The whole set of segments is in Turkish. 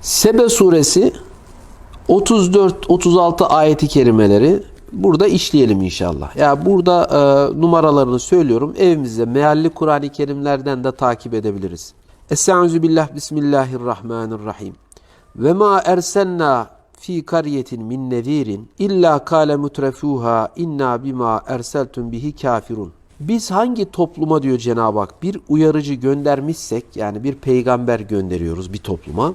Sebe suresi 34-36 ayeti kerimeleri burada işleyelim inşallah. Ya burada e, numaralarını söylüyorum. Evimizde mealli Kur'an-ı Kerimlerden de takip edebiliriz. Estaizu billah bismillahirrahmanirrahim. Ve ma ersenna fi kariyetin min nezirin illa kale mutrefuha inna bima erseltum bihi kafirun. Biz hangi topluma diyor Cenab-ı Hak bir uyarıcı göndermişsek yani bir peygamber gönderiyoruz bir topluma.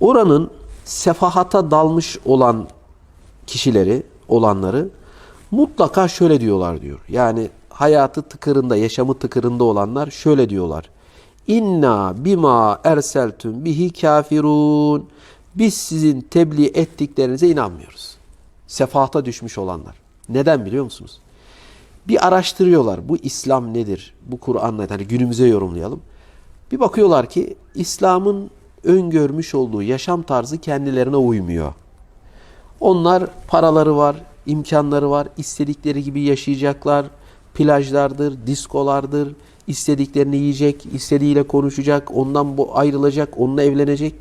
Oranın sefahata dalmış olan kişileri, olanları mutlaka şöyle diyorlar diyor. Yani hayatı tıkırında, yaşamı tıkırında olanlar şöyle diyorlar. İnna bima erseltüm bihi kafirun. Biz sizin tebliğ ettiklerinize inanmıyoruz. Sefahata düşmüş olanlar. Neden biliyor musunuz? Bir araştırıyorlar. Bu İslam nedir? Bu Kur'an nedir? Hani günümüze yorumlayalım. Bir bakıyorlar ki İslam'ın öngörmüş olduğu yaşam tarzı kendilerine uymuyor. Onlar paraları var, imkanları var, istedikleri gibi yaşayacaklar. Plajlardır, diskolardır, istediklerini yiyecek, istediğiyle konuşacak, ondan bu ayrılacak, onunla evlenecek.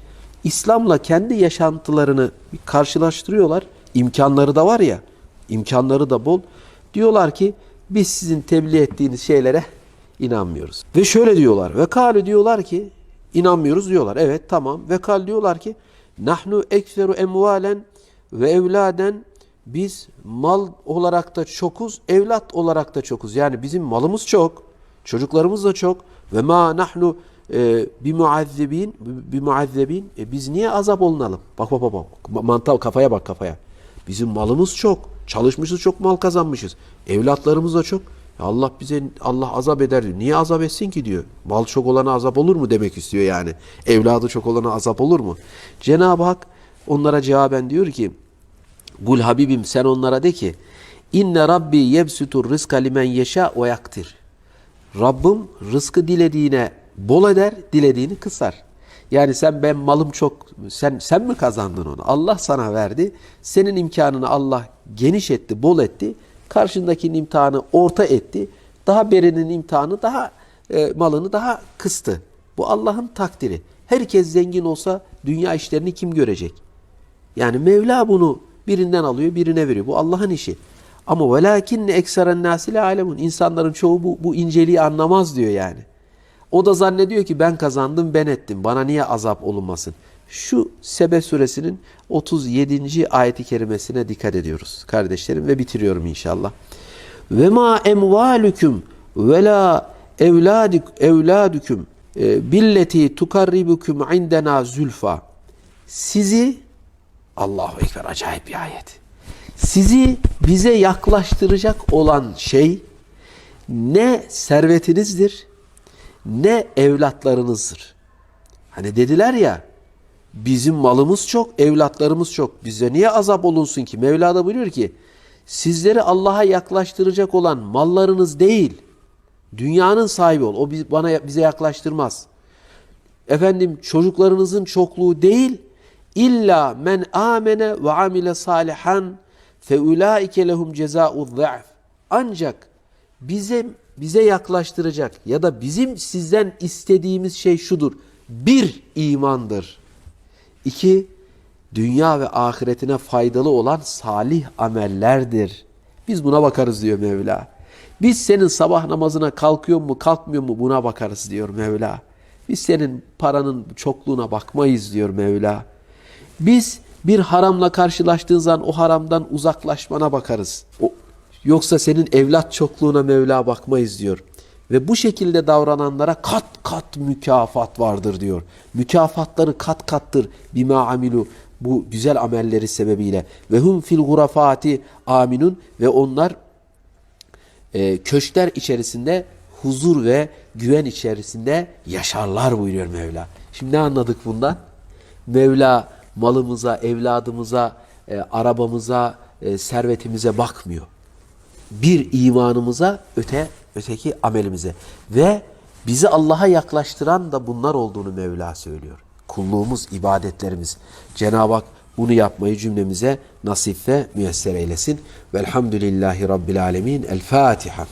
İslam'la kendi yaşantılarını karşılaştırıyorlar. İmkanları da var ya, imkanları da bol. Diyorlar ki biz sizin tebliğ ettiğiniz şeylere inanmıyoruz. Ve şöyle diyorlar. Ve kâlu diyorlar ki inanmıyoruz diyorlar. Evet tamam. Ve kal diyorlar ki nahnu ekseru emvalen ve evladen biz mal olarak da çokuz, evlat olarak da çokuz. Yani bizim malımız çok, çocuklarımız da çok. Ve ma nahnu e, bi muazzebin bi muazzebin e, biz niye azap olunalım? Bak bak bak bak. Mantığa kafaya bak kafaya. Bizim malımız çok. Çalışmışız çok mal kazanmışız. Evlatlarımız da çok. Ya Allah bize Allah azap eder diyor. Niye azap etsin ki diyor. Mal çok olana azap olur mu demek istiyor yani. Evladı çok olana azap olur mu? Cenab-ı Hak onlara cevaben diyor ki Gul Habibim sen onlara de ki İnne Rabbi yebsutur rızka limen yeşâ ve yaktir. Rabbim rızkı dilediğine bol eder, dilediğini kısar. Yani sen ben malım çok sen sen mi kazandın onu? Allah sana verdi. Senin imkanını Allah geniş etti, bol etti. Karşındakinin imtihanı orta etti. Daha berinin imtihanı daha e, malını daha kıstı. Bu Allah'ın takdiri. Herkes zengin olsa dünya işlerini kim görecek? Yani Mevla bunu birinden alıyor, birine veriyor. Bu Allah'ın işi. Ama velakinne ekseren nasile alemun. İnsanların çoğu bu, bu inceliği anlamaz diyor yani. O da zannediyor ki ben kazandım, ben ettim. Bana niye azap olunmasın? Şu Sebe suresinin 37. ayeti kerimesine dikkat ediyoruz kardeşlerim ve bitiriyorum inşallah. Ve ma emvalüküm ve la evladik evladüküm e, billeti tukarribukum indena zülfa. Sizi Allahu ekber acayip bir ayet. Sizi bize yaklaştıracak olan şey ne servetinizdir ne evlatlarınızdır. Hani dediler ya bizim malımız çok, evlatlarımız çok. Bize niye azap olunsun ki? Mevla da buyuruyor ki sizleri Allah'a yaklaştıracak olan mallarınız değil. Dünyanın sahibi ol. O bana bize yaklaştırmaz. Efendim çocuklarınızın çokluğu değil. İlla men amene ve amile salihan fe ulaike lehum ceza'u za'f. Ancak bize bize yaklaştıracak ya da bizim sizden istediğimiz şey şudur. Bir imandır. İki, dünya ve ahiretine faydalı olan salih amellerdir. Biz buna bakarız diyor Mevla. Biz senin sabah namazına kalkıyor mu kalkmıyor mu buna bakarız diyor Mevla. Biz senin paranın çokluğuna bakmayız diyor Mevla. Biz bir haramla karşılaştığın zaman o haramdan uzaklaşmana bakarız. O, yoksa senin evlat çokluğuna Mevla bakmayız diyor. Ve bu şekilde davrananlara kat kat mükafat vardır diyor. Mükafatları kat kattır bima amilu bu güzel amelleri sebebiyle. Ve hum fil gurafati aminun ve onlar e, köşkler içerisinde huzur ve güven içerisinde yaşarlar buyuruyor Mevla. Şimdi ne anladık bundan? Mevla malımıza, evladımıza, e, arabamıza, e, servetimize bakmıyor. Bir imanımıza, öte öteki amelimize ve bizi Allah'a yaklaştıran da bunlar olduğunu Mevla söylüyor. Kulluğumuz, ibadetlerimiz. Cenab-ı Hak bunu yapmayı cümlemize nasip ve müyesser eylesin. Velhamdülillahi Rabbil Alemin. El Fatiha.